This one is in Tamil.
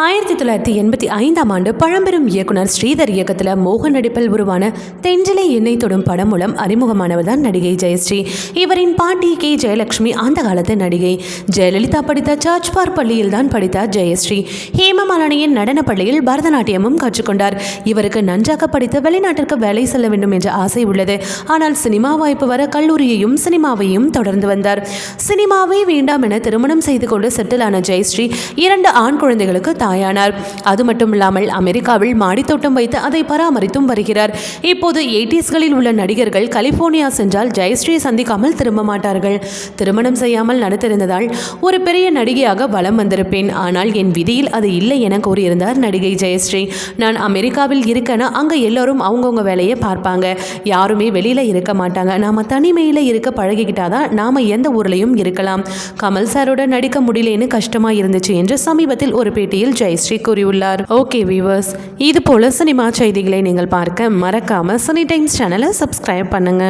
ஆயிரத்தி தொள்ளாயிரத்தி எண்பத்தி ஐந்தாம் ஆண்டு பழம்பெரும் இயக்குனர் ஸ்ரீதர் இயக்கத்தில் மோகன் நடிப்பில் உருவான தெஞ்சிலை எண்ணெய் தொடும் படம் மூலம் அறிமுகமானவர் தான் நடிகை ஜெயஸ்ரீ. இவரின் பாட்டி கே ஜெயலட்சுமி அந்த காலத்து நடிகை. ஜெயலலிதா படித்த சர்ச் பார் பள்ளியில் தான் படித்தார் ஜெயஸ்ரீ ஹேமமாலனியின் நடன பள்ளியில் பரதநாட்டியமும் கற்றுக்கொண்டார். இவருக்கு நன்றாக படித்து வெளிநாட்டிற்கு வேலை செல்ல வேண்டும் என்ற ஆசை உள்ளது. ஆனால் சினிமா வாய்ப்பு வர கல்லூரியையும் சினிமாவையும் தொடர்ந்து வந்தார். சினிமாவே வேண்டாம் என திருமணம் செய்து கொண்டு செட்டிலான ஜெயஸ்ரீ இரண்டு ஆண் குழந்தைகளுக்கு தாயானார். அது மட்டும் இல்லாமல் அமெரிக்காவில் மாடித்தோட்டம் வைத்து அதை பராமரித்தும் வருகிறார். இப்போது எயிட்டிஸ்களில் உள்ள நடிகர்கள் கலிபோர்னியா சென்றால் ஜெயஸ்ரீயை சந்திக்காமல் திரும்ப மாட்டார்கள். திருமணம் செய்யாமல் நடத்திருந்ததால் ஒரு பெரிய நடிகையாக வலம் வந்திருப்பேன். ஆனால் என் விதியில் அது இல்லை என கூறியிருந்தார் நடிகை ஜெயஸ்ரீ. நான் அமெரிக்காவில் இருக்கேன்னா அங்கே எல்லோரும் அவங்கவுங்க வேலையை பார்ப்பாங்க. யாருமே வெளியில் இருக்க மாட்டாங்க. நாம தனிமையில் இருக்க பழகிக்கிட்டாதான் நாம எந்த ஊர்லேயும் இருக்கலாம். கமல் சாரோட நடிக்க முடியலன்னு கஷ்டமா இருந்துச்சு என்று சமீபத்தில் ஒரு பேட்டியில் ஜெயஸ்ரீ கூறியுள்ளார். ஓகே வியூவர்ஸ் இது போல சினிமா செய்திகளை நீங்கள் பார்க்க மறக்காம சனி டைம்ஸ் சேனலை சப்ஸ்கிரைப் பண்ணுங்க.